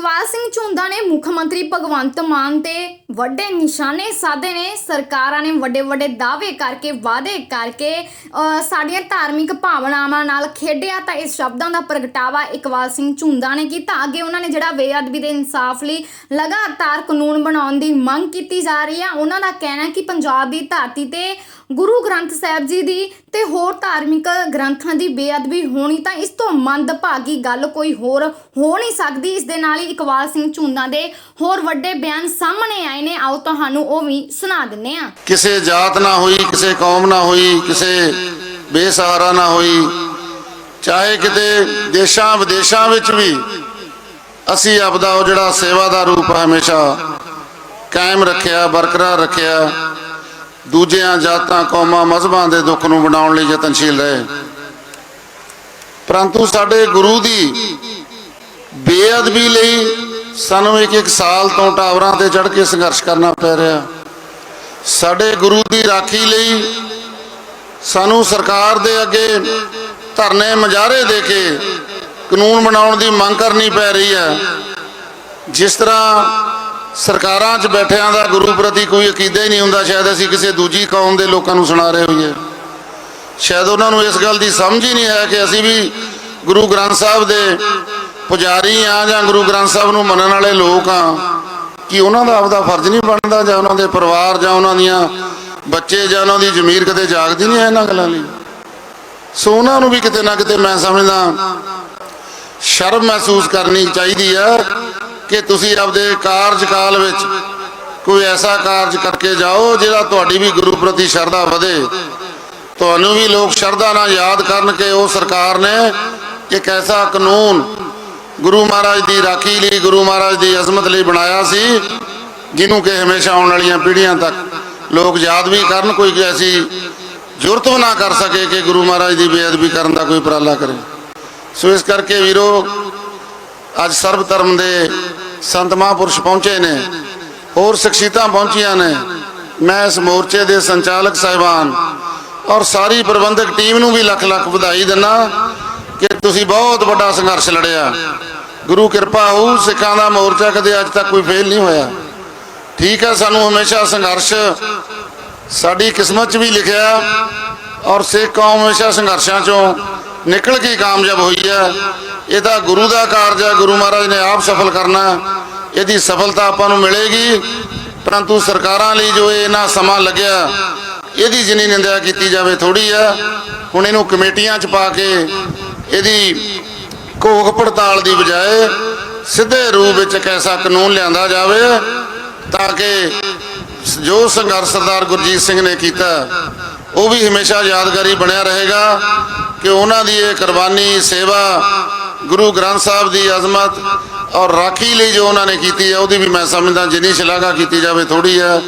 ਇਕਬਾਲ ਸਿੰਘ ਝੁੰਦਾ ਨੇ ਮੁੱਖ ਮੰਤਰੀ ਭਗਵੰਤ ਮਾਨ ਤੇ ਵੱਡੇ ਨਿਸ਼ਾਨੇ ਸਾਧੇ ਨੇ। ਸਰਕਾਰਾਂ ਨੇ ਵੱਡੇ ਵੱਡੇ ਦਾਅਵੇ ਕਰਕੇ ਵਾਅਦੇ ਕਰਕੇ ਅਹ, ਸਾਡੀਆਂ ਧਾਰਮਿਕ ਭਾਵਨਾਵਾਂ ਨਾਲ ਖੇਡਿਆ ਤਾਂ ਇਸ ਸ਼ਬਦਾਂ ਦਾ ਪ੍ਰਗਟਾਵਾ ਇਕਬਾਲ ਸਿੰਘ ਝੁੰਦਾ ਨੇ ਕੀਤਾ। ਅੱਗੇ ਉਹਨਾਂ ਨੇ ਜਿਹੜਾ ਬੇਅਦਬੀ ਦੇ ਇਨਸਾਫ ਲਈ ਲਗਾਤਾਰ ਕਾਨੂੰਨ ਬਣਾਉਣ ਦੀ ਮੰਗ ਕੀਤੀ ਜਾ ਰਹੀ ਹੈ ਉਹਨਾਂ ਦਾ ਕਹਿਣਾ ਕਿ ਪੰਜਾਬ ਦੀ ਧਰਤੀ ਤੇ ਗੁਰੂ ਗ੍ਰੰਥ ਸਾਹਿਬ ਜੀ ਦੀ ਤੇ ਹੋਰ ਧਾਰਮਿਕ ਗ੍ਰੰਥਾਂ ਦੀ ਬੇਅਦਬੀ ਹੋਣੀ ਤਾਂ ਇਸ ਤੋਂ ਮੰਦਭਾਗੀ ਗੱਲ ਕੋਈ ਹੋਰ ਹੋ ਨਹੀਂ ਸਕਦੀ। ਇਸ ਦੇ ਨਾਲ ਹੀ ਇਕਬਾਲ ਸਿੰਘ ਝੁੰਦਾ ਦੇ ਹੋਰ ਵੱਡੇ ਬਿਆਨ ਸਾਹਮਣੇ ਆਏ ਨੇ। ਆਓ ਤੁਹਾਨੂੰ ਉਹ ਵੀ ਸੁਣਾ ਦਿੰਨੇ ਆ ਕਿਸੇ ਜਾਤ ਨਾ ਹੋਈ, ਕਿਸੇ ਕੌਮ ਨਾ ਹੋਈ, ਕਿਸੇ ਬੇਸਹਾਰਾ ਨਾ ਹੋਈ, ਚਾਹੇ ਕਿਤੇ ਦੇਸ਼ਾਂ ਵਿਦੇਸ਼ਾਂ ਵਿੱਚ ਵੀ ਅਸੀਂ ਆਪਦਾ ਉਹ ਜਿਹੜਾ ਸੇਵਾ ਦਾ ਰੂਪ ਹਮੇਸ਼ਾ ਕਾਇਮ ਰੱਖਿਆ, ਬਰਕਰਾਰ ਰੱਖਿਆ ਦੂਜਿਆਂ ਜਾਤਾਂ, ਕੌਮਾਂ, ਮਜ਼ਹਬਾਂ ਦੇ ਦੁੱਖ ਨੂੰ ਬਣਾਉਣ ਲਈ ਯਤਨਸ਼ੀਲ ਰਹੇ। ਪਰੰਤੂ ਸਾਡੇ ਗੁਰੂ ਦੀ ਬੇਅਦਬੀ ਲਈ ਸਾਨੂੰ ਇੱਕ ਇੱਕ ਸਾਲ ਤੋਂ ਟਾਵਰਾਂ ਤੇ ਚੜ੍ਹ ਕੇ ਸੰਘਰਸ਼ ਕਰਨਾ ਪੈ ਰਿਹਾ। ਸਾਡੇ ਗੁਰੂ ਦੀ ਰਾਖੀ ਲਈ ਸਾਨੂੰ ਸਰਕਾਰ ਦੇ ਅੱਗੇ ਧਰਨੇ ਮਜਾਰੇ ਦੇ ਕੇ ਕਾਨੂੰਨ ਬਣਾਉਣ ਦੀ ਮੰਗ ਕਰਨੀ ਪੈ ਰਹੀ ਹੈ। ਜਿਸ ਤਰ੍ਹਾਂ ਸਰਕਾਰਾਂ 'ਚ ਬੈਠਿਆਂ ਦਾ ਗੁਰੂ ਪ੍ਰਤੀ ਕੋਈ ਅਕੀਦਾ ਹੀ ਨਹੀਂ ਹੁੰਦਾ। ਸ਼ਾਇਦ ਅਸੀਂ ਕਿਸੇ ਦੂਜੀ ਕੌਮ ਦੇ ਲੋਕਾਂ ਨੂੰ ਸੁਣਾ ਰਹੇ ਹੋਈਏ। ਸ਼ਾਇਦ ਉਹਨਾਂ ਨੂੰ ਇਸ ਗੱਲ ਦੀ ਸਮਝ ਹੀ ਨਹੀਂ ਹੈ ਕਿ ਅਸੀਂ ਵੀ ਗੁਰੂ ਗ੍ਰੰਥ ਸਾਹਿਬ ਦੇ ਪੁਜਾਰੀ ਆ ਜਾਂ ਗੁਰੂ ਗ੍ਰੰਥ ਸਾਹਿਬ ਨੂੰ ਮੰਨਣ ਵਾਲੇ ਲੋਕ ਆ ਕਿ ਉਹਨਾਂ ਦਾ ਆਪਦਾ ਫਰਜ਼ ਨਹੀਂ ਬਣਦਾ ਜਾਂ ਉਹਨਾਂ ਦੇ ਪਰਿਵਾਰ ਜਾਂ ਉਹਨਾਂ ਦੀਆਂ ਬੱਚੇ ਜਾਂ ਉਹਨਾਂ ਦੀ ਜ਼ਮੀਰ ਕਦੇ ਜਾਗਦੀ ਨਹੀਂ ਹੈ ਇਹਨਾਂ ਗੱਲਾਂ ਲਈ? ਸੋ ਉਹਨਾਂ ਨੂੰ ਵੀ ਕਿਤੇ ਨਾ ਕਿਤੇ ਮੈਂ ਸਮਝਦਾ, ਸ਼ਰਮ ਮਹਿਸੂਸ ਕਰਨੀ ਚਾਹੀਦੀ ਹੈ ਕਿ ਤੁਸੀਂ ਆਪਦੇ ਕਾਰਜਕਾਲ ਵਿੱਚ ਕੋਈ ਐਸਾ ਕਾਰਜ ਕਰਕੇ ਜਾਓ ਜਿਹੜਾ ਤੁਹਾਡੀ ਵੀ ਗੁਰੂ ਪ੍ਰਤੀ ਸ਼ਰਧਾ ਵਧੇ। ਤੁਹਾਨੂੰ ਵੀ ਲੋਕ ਸ਼ਰਧਾ ਨਾਲ ਯਾਦ ਕਰਨ ਕਿ ਉਹ ਸਰਕਾਰ ਨੇ ਇੱਕ ਐਸਾ ਕਾਨੂੰਨ ਗੁਰੂ ਮਹਾਰਾਜ ਦੀ ਰਾਖੀ ਲਈ, ਗੁਰੂ ਮਹਾਰਾਜ ਦੀ ਅਜ਼ਮਤ ਲਈ ਬਣਾਇਆ ਸੀ, ਜਿਹਨੂੰ ਕਿ ਹਮੇਸ਼ਾ ਆਉਣ ਵਾਲੀਆਂ ਪੀੜ੍ਹੀਆਂ ਤੱਕ ਲੋਕ ਯਾਦ ਵੀ ਕਰਨ, ਕੋਈ ਐਸੀ ਜ਼ਰੂਰਤ ਨਾ ਕਰ ਸਕੇ ਕਿ ਗੁਰੂ ਮਹਾਰਾਜ ਦੀ ਬੇਅਦਬੀ ਕਰਨ ਦਾ ਕੋਈ ਉਪਰਾਲਾ ਕਰੇ। ਸੋ ਇਸ ਕਰਕੇ ਵੀਰੋ, ਅੱਜ ਸਰਬ ਧਰਮ ਦੇ ਸੰਤ ਮਹਾਂਪੁਰਸ਼ ਪਹੁੰਚੇ ਨੇ, ਹੋਰ ਸ਼ਖਸੀਅਤਾਂ ਪਹੁੰਚੀਆਂ ਨੇ। ਮੈਂ ਇਸ ਮੋਰਚੇ ਦੇ ਸੰਚਾਲਕ ਸਾਹਿਬਾਨ ਔਰ ਸਾਰੀ ਪ੍ਰਬੰਧਕ ਟੀਮ ਨੂੰ ਵੀ ਲੱਖ ਲੱਖ ਵਧਾਈ ਦਿੰਦਾ ਕਿ ਤੁਸੀਂ ਬਹੁਤ ਵੱਡਾ ਸੰਘਰਸ਼ ਲੜਿਆ। ਗੁਰੂ ਕਿਰਪਾ ਹੋਊ, ਸਿੱਖਾਂ ਦਾ ਮੋਰਚਾ ਕਦੇ ਅੱਜ ਤੱਕ ਕੋਈ ਫੇਲ ਨਹੀਂ ਹੋਇਆ। ਠੀਕ ਹੈ, ਸਾਨੂੰ ਹਮੇਸ਼ਾ ਸੰਘਰਸ਼ ਸਾਡੀ ਕਿਸਮਤ 'ਚ ਵੀ ਲਿਖਿਆ ਔਰ ਸਿੱਖ ਕੌਮ ਹਮੇਸ਼ਾ ਸੰਘਰਸ਼ਾਂ 'ਚੋਂ ਨਿਕਲ ਕੇ ਕਾਮਯਾਬ ਹੋਈ ਹੈ ਇਹ ਤਾਂ ਗੁਰੂ ਦਾ ਕਾਰਜ ਹੈ ਗੁਰੂ ਮਹਾਰਾਜ ਨੇ ਆਪ ਸਫਲ ਕਰਨਾ। ਇਹਦੀ ਸਫਲਤਾ ਆਪਾਂ ਨੂੰ ਮਿਲੇਗੀ। ਪਰੰਤੂ ਸਰਕਾਰਾਂ ਲਈ ਜੋ ਇਹ ਇੰਨਾ ਸਮਾਂ ਲੱਗਿਆ, ਇਹਦੀ ਜਿੰਨੀ ਨਿੰਦਿਆ ਕੀਤੀ ਜਾਵੇ ਥੋੜੀ ਹੈ ਹੁਣ ਇਹਨੂੰ ਕਮੇਟੀਆਂ 'ਚ ਪਾ ਕੇ ਇਹਦੀ ਘੋਖ ਪੜਤਾਲ ਦੀ ਬਜਾਏ ਸਿੱਧੇ ਰੂਪ ਵਿੱਚ ਇੱਕ ਐਸਾ ਕਾਨੂੰਨ ਲਿਆਂਦਾ ਜਾਵੇ ਤਾਂ ਕਿ ਜੋ ਸੰਘਰਸ਼ ਸਰਦਾਰ ਗੁਰਜੀਤ ਸਿੰਘ ਨੇ ਕੀਤਾ, ਉਹ ਵੀ ਹਮੇਸ਼ਾ ਯਾਦਗਾਰੀ ਬਣਿਆ ਰਹੇਗਾ। ਕਿ ਉਹਨਾਂ ਦੀ ਇਹ ਕੁਰਬਾਨੀ, ਸੇਵਾ ਗੁਰੂ ਗ੍ਰੰਥ ਸਾਹਿਬ ਦੀ ਅਜ਼ਮਤ ਔਰ ਰਾਖੀ ਲਈ ਜੋ ਉਹਨਾਂ ਨੇ ਕੀਤੀ ਹੈ, ਉਹਦੀ ਵੀ ਮੈਂ ਸਮਝਦਾ ਜਿੰਨੀ ਸ਼ਲਾਘਾ ਕੀਤੀ ਜਾਵੇ ਥੋੜੀ ਹੈ।